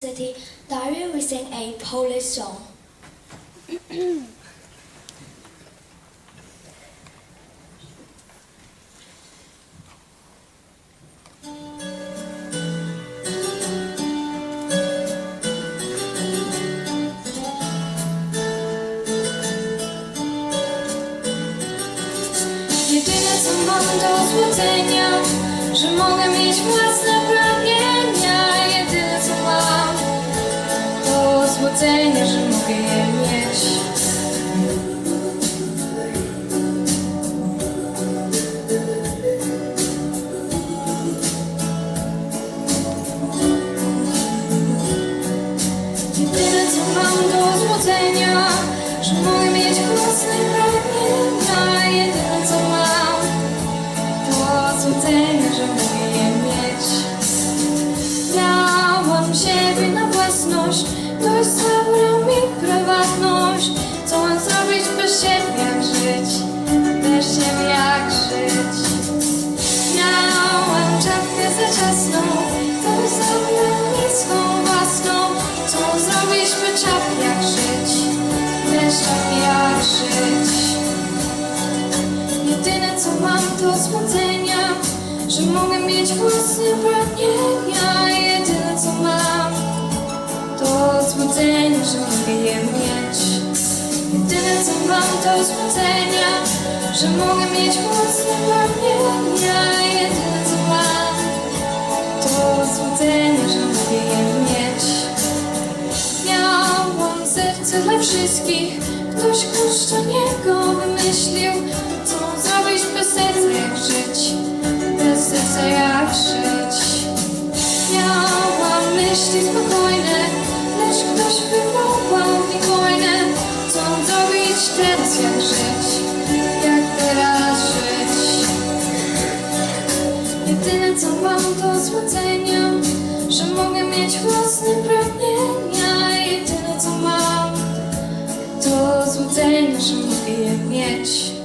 City, Dario will sing a Polish song. Jedyne co mam do złudzenia, że mogę mieć własne złudzenie, że mogę je mieć. Jedyne co mam do złudzenia, że mogę mieć własne pragnienia. Jedyne co mam to złudzenie, że mogę je mieć. Że mogę mieć własne pragnienia. Jedyne co mam to złudzenie, że mogę je mieć. Jedyne co mam to złudzenia, że mogę mieć własne pragnienia. Jedyne co mam to złudzenie, że mogę je mieć. Miałam serce dla wszystkich Ktoś do niego wymyślił Co zrobić bez serca myśli spokojne Lecz ktoś wywołał mi wojnę mam zrobić teraz jak żyć Jak teraz żyć Jedyne co mam to złudzenia, że mogę mieć własne pragnienia. Jedyne co mam to złudzenie, że mogę je mieć.